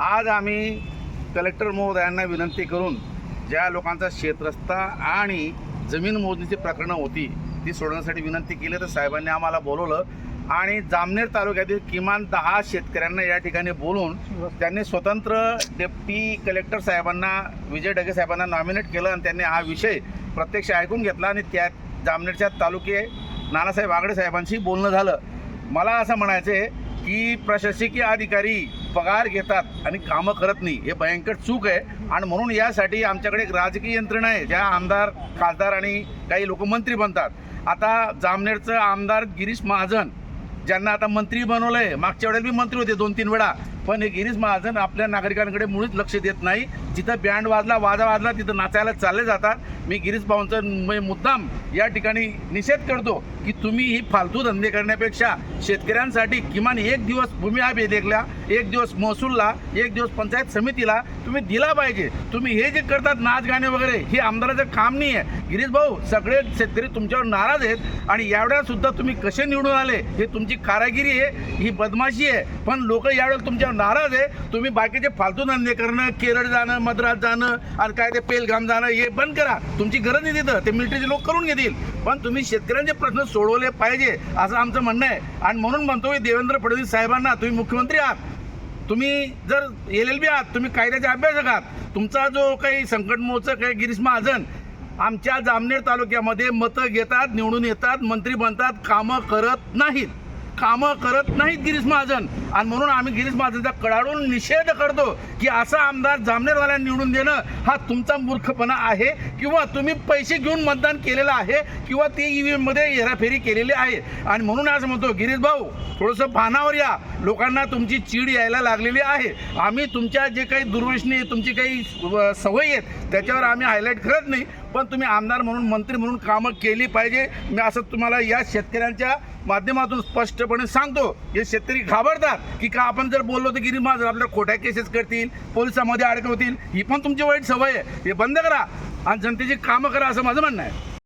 आज आम्ही कलेक्टर महोदयांना विनंती करून ज्या लोकांचा शेतरस्ता आणि जमीन मोजणीची प्रकरणं होती ती सोडवण्यासाठी विनंती केली. तर साहेबांनी आम्हाला बोलवलं आणि जामनेर तालुक्यातील किमान दहा शेतकऱ्यांना या ठिकाणी बोलून त्यांनी स्वतंत्र डेप्टी कलेक्टर साहेबांना विजय डगे साहेबांना नॉमिनेट केलं आणि त्यांनी हा विषय प्रत्यक्ष ऐकून घेतला आणि त्या जामनेरच्या तालुके नानासाहेब आगडे साहेबांशी बोलणं झालं. मला असं म्हणायचं आहे की प्रशासकीय अधिकारी पगार घेतात आणि कामं करत नाही हे भयंकर चूक आहे. आणि म्हणून यासाठी आमच्याकडे एक राजकीय यंत्रणा आहे ज्या आमदार खासदार आणि काही लोक मंत्री बनतात. आता जामनेरचं आमदार गिरीश महाजन ज्यांना आता मंत्री बनवलं आहे मागच्या वेळेला बी मंत्री होते दोन तीन वेळा. पण हे गिरीश महाजन आपल्या नागरिकांकडे मुळीच लक्ष देत नाही. जिथं बँड वाजला वाजा वाजला तिथं नाचायला चालले जातात. मी गिरीश भाऊंचा म्हणजे मुद्दाम या ठिकाणी निषेध करतो की तुम्ही ही फालतू धंदे करण्यापेक्षा शेतकऱ्यांसाठी किमान एक दिवस भूमी अभिलेखला एक दिवस महसूलला एक दिवस पंचायत समितीला तुम्ही दिला पाहिजे. तुम्ही हे जे करतात नाच गाणे वगैरे हे आमदाराचं काम नाही आहे. गिरीश भाऊ सगळे शेतकरी तुमच्यावर नाराज आहेत आणि यावेळेला सुद्धा तुम्ही कसे निवडून आले हे तुमची कारागिरी आहे ही बदमाशी आहे. पण लोक यावेळेला तुमच्यावर नाराज आहे. तुम्ही बाकीचे फालतू धंदे करणं केरळ जाणं मद्रास जाणं आणि काय ते पेलगाम जाणं हे बंद करा. तुमची गरज नाही तिथं. ते मिलिटरीचे लोक करून घेतील. पण तुम्ही शेतकऱ्यांचे प्रश्न सोडवले पाहिजे असं आमचं म्हणणं आहे. आणि म्हणून म्हणतो की देवेंद्र फडणवीस साहेबांना तुम्ही मुख्यमंत्री आहात. तुम्ही जर एल एल बी आहात तुम्ही कायद्याचे अभ्यासक आहात. तुमचा जो काही संकटमोचक आहे गिरीश महाजन आमच्या जामनेर तालुक्यामध्ये मतं घेतात निवडून येतात मंत्री बनतात कामं करत नाहीत. कामं करत नाहीत गिरीश महाजन. आणि म्हणून आम्ही गिरीश महाजनचा कडाडून निषेध करतो की असा आमदार जामनेरवाल्यांना निवडून देणं हा तुमचा मूर्खपणा आहे किंवा तुम्ही पैसे घेऊन मतदान केलेलं आहे किंवा ते ई व्ही एममध्ये हेराफेरी केलेली आहे. आणि म्हणून असं म्हणतो गिरीश भाऊ थोडंसं भानावर या. लोकांना तुमची चीड यायला लागलेली आहे. आम्ही तुमच्या जे काही दुर्व्यसनी तुमची काही सवयी आहेत त्याच्यावर आम्ही हायलाईट करत नाही. पण तुम्ही आमदार म्हणून मंत्री म्हणून कामं केली पाहिजे. मी असं तुम्हाला या शेतकऱ्यांच्या माध्यमातून स्पष्टपणे सांगतो. हे शेतकरी घाबरतात की का आपण जर बोललो तर गिरी माझं आपल्याला खोट्या केसेस करतील पोलिसामध्ये अडकवतील. ही पण तुमची वाईट सवय आहे. हे बंद करा. आणि जनतेची कामं करा असं माझं म्हणणं आहे.